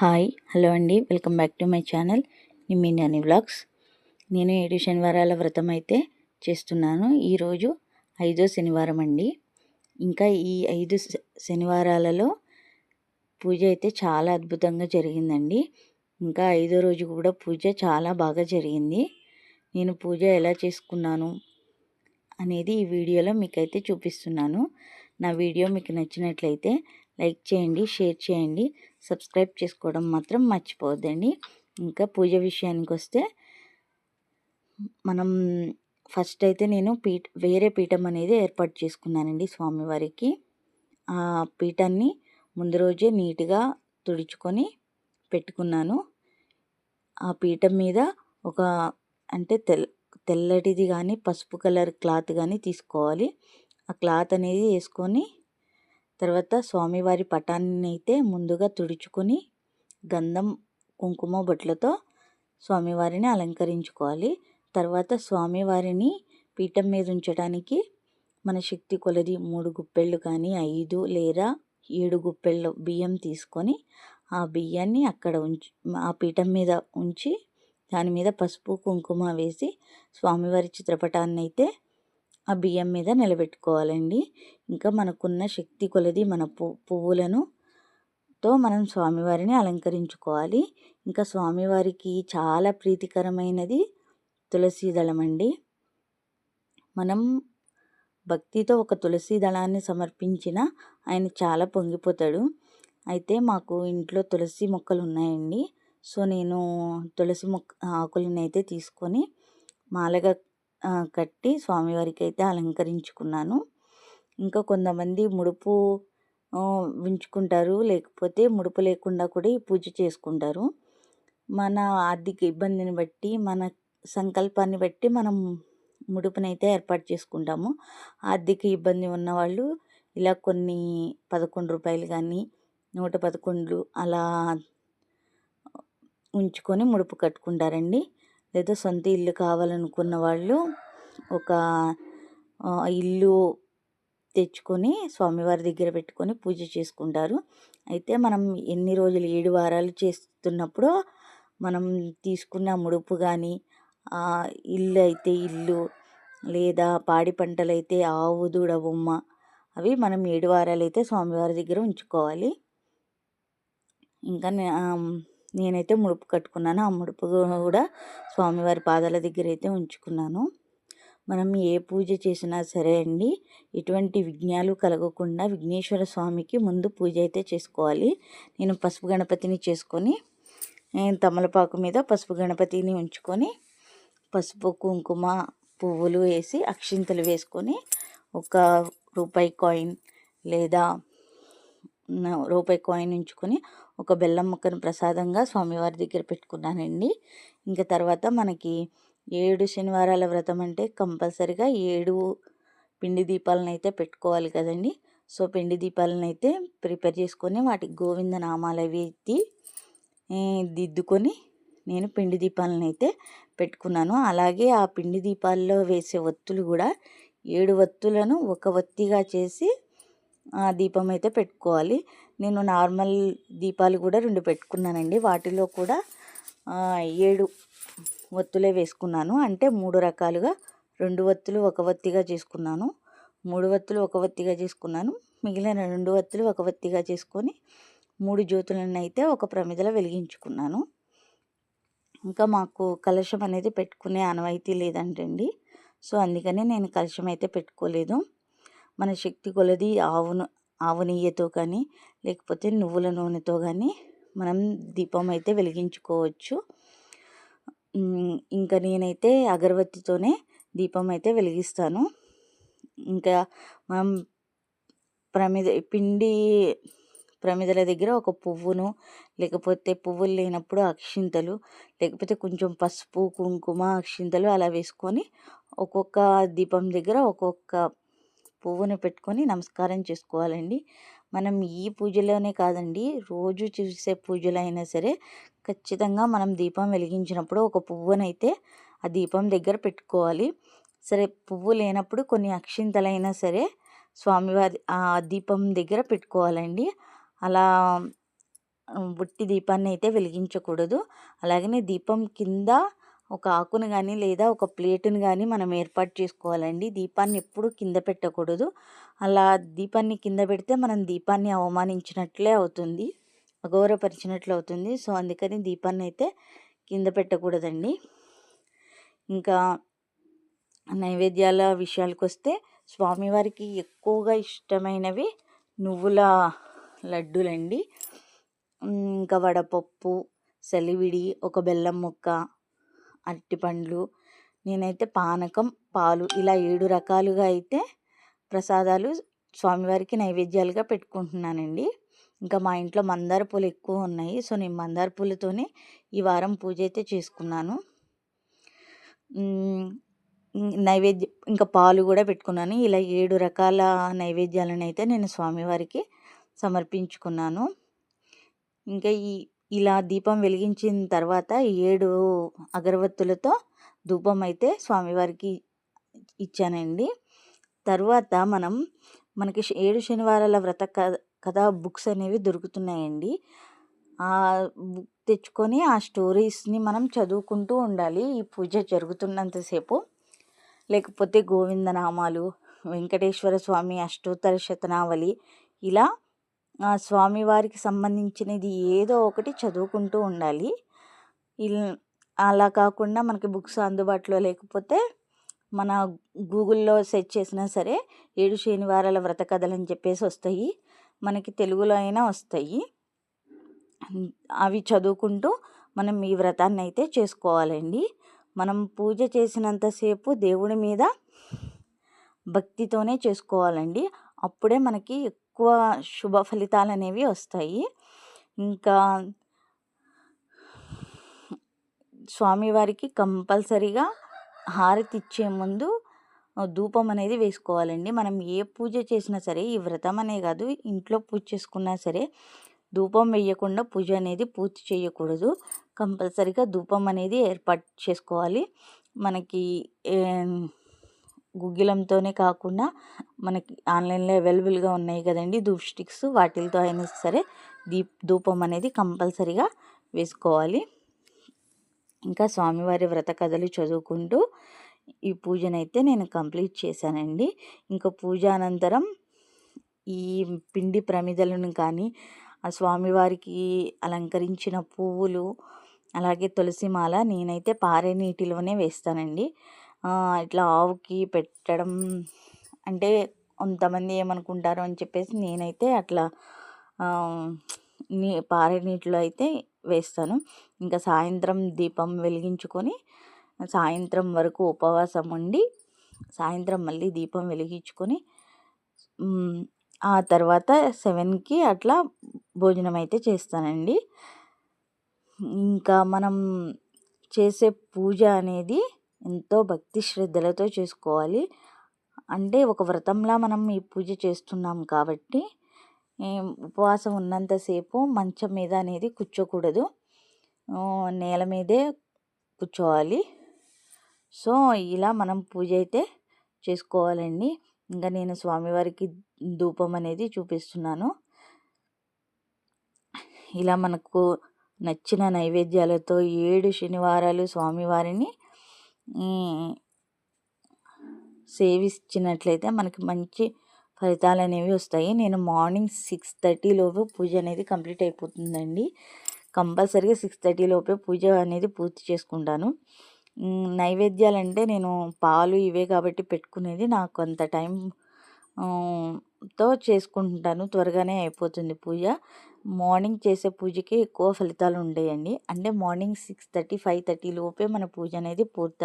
Hi hello అండి. Welcome back to my channel Nimminani vlogs. నేను ఏడు శనివారాల వ్రతం అయితే చేస్తున్నాను. ఈరోజు ఐదో శనివారం అండి. ఇంకా ఈ ఐదు శనివారాలలో పూజ అయితే చాలా అద్భుతంగా జరిగిందండి. ఇంకా ఐదో రోజు కూడా పూజ చాలా బాగా జరిగింది. నేను పూజ ఎలా చేసుకున్నాను అనేది ఈ వీడియోలో మీకైతే చూపిస్తున్నాను. నా వీడియో మీకు నచ్చినట్లయితే లైక్ చేయండి షేర్ చేయండి. సబ్స్క్రైబ్ చేసుకోవడం మాత్రం మర్చిపోవద్దండి. ఇంకా పూజ విషయానికి వస్తే మనం ఫస్ట్ అయితే నేను పీఠ వేరే పీఠం అనేది ఏర్పాటు చేసుకున్నానండి స్వామివారికి. ఆ పీఠాన్ని ముందు రోజే నీట్గా తుడుచుకొని పెట్టుకున్నాను. ఆ పీఠం మీద ఒక అంటే తెల్ తెల్లటిది కానీ పసుపు కలర్ క్లాత్ కానీ తీసుకోవాలి. ఆ క్లాత్ అనేది వేసుకొని తర్వాత స్వామివారి పటాన్ని అయితే ముందుగా తుడుచుకొని గంధం కుంకుమ బొట్లతో స్వామివారిని అలంకరించుకోవాలి. తర్వాత స్వామివారిని పీఠం మీద ఉంచడానికి మన శక్తి కొలది మూడు గుప్పెళ్ళు కానీ ఐదు లేదా ఏడు గుప్పెళ్ళు బియ్యం తీసుకొని ఆ బియ్యాన్ని అక్కడ ఉంచి ఆ పీఠం మీద ఉంచి దాని మీద పసుపు కుంకుమ వేసి స్వామివారి చిత్రపటాన్ని అయితే ఆ బియ్యం మీద నిలబెట్టుకోవాలండి. ఇంకా మనకున్న శక్తి కొలది మన పువ్వులను తో మనం స్వామివారిని అలంకరించుకోవాలి. ఇంకా స్వామివారికి చాలా ప్రీతికరమైనది తులసి దళం అండి. మనం భక్తితో ఒక తులసి దళాన్ని సమర్పించిన ఆయన చాలా పొంగిపోతాడు. అయితే మాకు ఇంట్లో తులసి మొక్కలు ఉన్నాయండి. సో నేను తులసి మొక్క ఆకులను అయితే తీసుకొని మాలగా కట్టి స్వామివారికి అయితే అలంకరించుకున్నాను. ఇంకా కొంతమంది ముడుపు ఉంచుకుంటారు లేకపోతే ముడుపు లేకుండా కూడా ఈ పూజ చేసుకుంటారు. మన ఆర్థిక ఇబ్బందిని బట్టి మన సంకల్పాన్ని బట్టి మనం ముడుపునైతే ఏర్పాటు చేసుకుంటాము. ఆర్థిక ఇబ్బంది ఉన్నవాళ్ళు ఇలా కొన్ని పదకొండు రూపాయలు కానీ నూట పదకొండు అలా ఉంచుకొని ముడుపు కట్టుకుంటారండి. లేదా సొంత ఇల్లు కావాలనుకున్న వాళ్ళు ఒక ఇల్లు తెచ్చుకొని స్వామివారి దగ్గర పెట్టుకొని పూజ చేసుకుంటారు. అయితే మనం ఎన్ని రోజులు ఏడు వారాలు చేస్తున్నప్పుడు మనం తీసుకున్న ముడుపు కానీ ఇల్లు అయితే ఇల్లు లేదా పాడి పంటలు అయితే ఆవు దూడ బొమ్మ అవి మనం ఏడు వారాలు అయితే స్వామివారి దగ్గర ఉంచుకోవాలి. ఇంకా నేనైతే ముడుపు కట్టుకున్నాను. ఆ ముడుపు కూడా స్వామివారి పాదాల దగ్గర అయితే ఉంచుకున్నాను. మనం ఏ పూజ చేసినా సరే అండి ఎటువంటి విఘ్నాలు కలగకుండా విఘ్నేశ్వర స్వామికి ముందు పూజ అయితే చేసుకోవాలి. నేను పసుపు గణపతిని చేసుకొని తమలపాకు మీద పసుపు గణపతిని ఉంచుకొని పసుపు కుంకుమ పువ్వులు వేసి అక్షింతలు వేసుకొని ఒక రూపాయి కాయిన్ లేదా రూపాయి కాయిన్ ఉంచుకొని ఒక బెల్లం ముక్కను ప్రసాదంగా స్వామివారి దగ్గర పెట్టుకున్నానండి. ఇంకా తర్వాత మనకి ఏడు శనివారాల వ్రతం అంటే కంపల్సరిగా ఏడు పిండి దీపాలను అయితే పెట్టుకోవాలి కదండి. సో పిండి దీపాలను అయితే ప్రిపేర్ చేసుకొని వాటికి గోవింద నామాలు అవి ఎత్తి దిద్దుకొని నేను పిండి దీపాలను అయితే పెట్టుకున్నాను. అలాగే ఆ పిండి దీపాల్లో వేసే ఒత్తులు కూడా ఏడు ఒత్తులను ఒక ఒత్తిగా చేసి దీపం అయితే పెట్టుకోవాలి. నేను నార్మల్ దీపాలు కూడా రెండు పెట్టుకున్నానండి. వాటిలో కూడా ఏడు ఒత్తులే వేసుకున్నాను. అంటే మూడు రకాలుగా రెండు ఒత్తులు ఒక వత్తిగా చేసుకున్నాను. మూడు వత్తులు ఒక వత్తిగా చేసుకున్నాను. మిగిలిన రెండు వత్తులు ఒక వత్తిగా చేసుకొని మూడు జ్యోతులను అయితే ఒక ప్రమిదలో వెలిగించుకున్నాను. ఇంకా మాకు కలశం అనేది పెట్టుకునే అనవాయితీ లేదంటండి. సో అందుకని నేను కలశం అయితే పెట్టుకోలేదు. మన శక్తి కొలది ఆవును ఆవు నెయ్యితో కానీ లేకపోతే నువ్వుల నూనెతో కానీ మనం దీపం అయితే వెలిగించుకోవచ్చు ఇంకా నేనైతే అగరబత్తితోనే దీపం అయితే వెలిగిస్తాను. ఇంకా మనం ప్రమిద పిండి ప్రమిదల దగ్గర ఒక పువ్వును లేకపోతే పువ్వులు లేనప్పుడు అక్షింతలు లేకపోతే కొంచెం పసుపు కుంకుమ అక్షింతలు అలా వేసుకొని ఒక్కొక్క దీపం దగ్గర ఒక్కొక్క పువ్వును పెట్టుకొని నమస్కారం చేసుకోవాలండి. మనం ఈ పూజలోనే కాదండి రోజు చూసే పూజలు అయినా సరే ఖచ్చితంగా మనం దీపం వెలిగించినప్పుడు ఒక పువ్వునైతే ఆ దీపం దగ్గర పెట్టుకోవాలి. సరే పువ్వు లేనప్పుడు కొన్ని అక్షింతలైనా సరే స్వామివారి ఆ దీపం దగ్గర పెట్టుకోవాలండి. అలా బుట్టి దీపాన్ని అయితే వెలిగించకూడదు. అలాగనే దీపం కింద ఒక ఆకును కానీ లేదా ఒక ప్లేటును కానీ మనం ఏర్పాటు చేసుకోవాలండి. దీపాన్ని ఎప్పుడు కింద పెట్టకూడదు. అలా దీపాన్ని కింద పెడితే మనం దీపాన్ని అవమానించినట్లే అవుతుంది. అగౌరవపరిచినట్లు అవుతుంది. సో అందుకని దీపాన్ని అయితే కింద పెట్టకూడదండి. ఇంకా నైవేద్యాల విషయాలకు వస్తే స్వామివారికి ఎక్కువగా ఇష్టమైనవి నువ్వుల లడ్డూలండి. ఇంకా వడపప్పు సెలివిడి ఒక బెల్లం ముక్క అరటిపండ్లు నేనైతే పానకం పాలు ఇలా ఏడు రకాలుగా అయితే ప్రసాదాలు స్వామివారికి నైవేద్యాలుగా పెట్టుకుంటున్నానండి. ఇంకా మా ఇంట్లో మందార పూలు ఎక్కువ ఉన్నాయి. సో నేను మందార పూలతోనే ఈ వారం పూజ అయితే చేసుకున్నాను. నైవేద్యం ఇంకా పాలు కూడా పెట్టుకున్నాను. ఇలా ఏడు రకాల నైవేద్యాలను అయితే నేను స్వామివారికి సమర్పించుకున్నాను. ఇంకా ఈ ఇలా దీపం వెలిగించిన తర్వాత ఏడు అగరవత్తులతో ధూపం అయితే స్వామివారికి ఇచ్చానండి. తర్వాత మనం మనకి ఏడు శనివారాల వ్రత కథ బుక్స్ అనేవి దొరుకుతున్నాయండి. ఆ బుక్ తెచ్చుకొని ఆ స్టోరీస్ని మనం చదువుకుంటూ ఉండాలి. ఈ పూజ జరుగుతున్నంతసేపు. లేకపోతే గోవిందనామాలు వెంకటేశ్వర స్వామి అష్టోత్తర శతనావళి ఇలా స్వామివారికి సంబంధించినది ఏదో ఒకటి చదువుకుంటూ ఉండాలి. అలా కాకుండా మనకి బుక్స్ అందుబాటులో లేకపోతే మన గూగుల్లో సెర్చ్ చేసినా సరే ఏడు శనివారాల వ్రత కథలు అని చెప్పేసి వస్తాయి. మనకి తెలుగులో అయినా వస్తాయి. అవి చదువుకుంటూ మనం ఈ వ్రతాన్ని అయితే చేసుకోవాలండి. మనం పూజ చేసినంతసేపు దేవుడి మీద భక్తితోనే చేసుకోవాలండి. అప్పుడే మనకి ఎక్కువ శుభ ఫలితాలు అనేవి వస్తాయి. ఇంకా స్వామివారికి కంపల్సరిగా హారతి ఇచ్చే ముందు ధూపం అనేది వేసుకోవాలండి. మనం ఏ పూజ చేసినా సరే ఈ వ్రతం అనే కాదు ఇంట్లో పూజ చేసుకున్నా సరే ధూపం వేయకుండా పూజ అనేది పూర్తి చేయకూడదు. కంపల్సరిగా ధూపం అనేది ఏర్పాటు చేసుకోవాలి. మనకి గుగ్గిలంతోనే కాకుండా మనకి ఆన్లైన్లో అవైలబుల్గా ఉన్నాయి కదండి ధూప్ స్టిక్స్. వాటిలతో అయినా సరే దీప్ ధూపం అనేది కంపల్సరిగా వేసుకోవాలి. ఇంకా స్వామివారి వ్రత కథలు చదువుకుంటూ ఈ పూజనైతే నేను కంప్లీట్ చేశానండి. ఇంకా పూజ అనంతరం ఈ పిండి ప్రమిదలను కానీ ఆ స్వామివారికి అలంకరించిన పువ్వులు అలాగే తులసిమాల నేనైతే పారే నీటిలోనే వేస్తానండి. ఇట్లా ఆవుకి పెట్టడం అంటే కొంతమంది ఏమనుకుంటారు అని చెప్పేసి నేనైతే అట్లా నీ పారే నీటిలో అయితే వేస్తాను. ఇంకా సాయంత్రం దీపం వెలిగించుకొని సాయంత్రం వరకు ఉపవాసం ఉండి సాయంత్రం మళ్ళీ దీపం వెలిగించుకొని ఆ తర్వాత సెవెన్కి అట్లా భోజనం అయితే చేస్తానండి. ఇంకా మనం చేసే పూజ అనేది ఎంతో భక్తి శ్రద్ధలతో చేసుకోవాలి. అంటే ఒక వ్రతంలా మనం ఈ పూజ చేస్తున్నాం కాబట్టి ఉపవాసం ఉన్నంతసేపు మంచం మీద అనేది కూర్చోకూడదు. నేల మీదే కూర్చోవాలి. సో ఇలా మనం పూజ అయితే చేసుకోవాలండి. ఇంకా నేను స్వామివారికి ధూపం అనేది చూపిస్తున్నాను. ఇలా మనకు నచ్చిన నైవేద్యాలతో ఏడు శనివారాలు స్వామివారిని సేవించినట్లయితే మనకి మంచి ఫలితాలు అనేవి వస్తాయి. నేను మార్నింగ్ సిక్స్ థర్టీలోపు పూజ అనేది కంప్లీట్ అయిపోతుందండి. కంపల్సరీగా సిక్స్ థర్టీలోపే పూజ అనేది పూర్తి చేసుకుంటాను. నైవేద్యాలు అంటే నేను పాలు ఇవే కాబట్టి పెట్టుకునేది నాకు అంత టైం తో చేసుకుంటాను. త్వరగానే అయిపోతుంది పూజ. మార్నింగ్ చేసే పూజకి ఎక్కువ ఫలితాలు ఉండేయండి. అంటే morning six thirty five thirty లోపే మన పూజ అనేది పూర్తి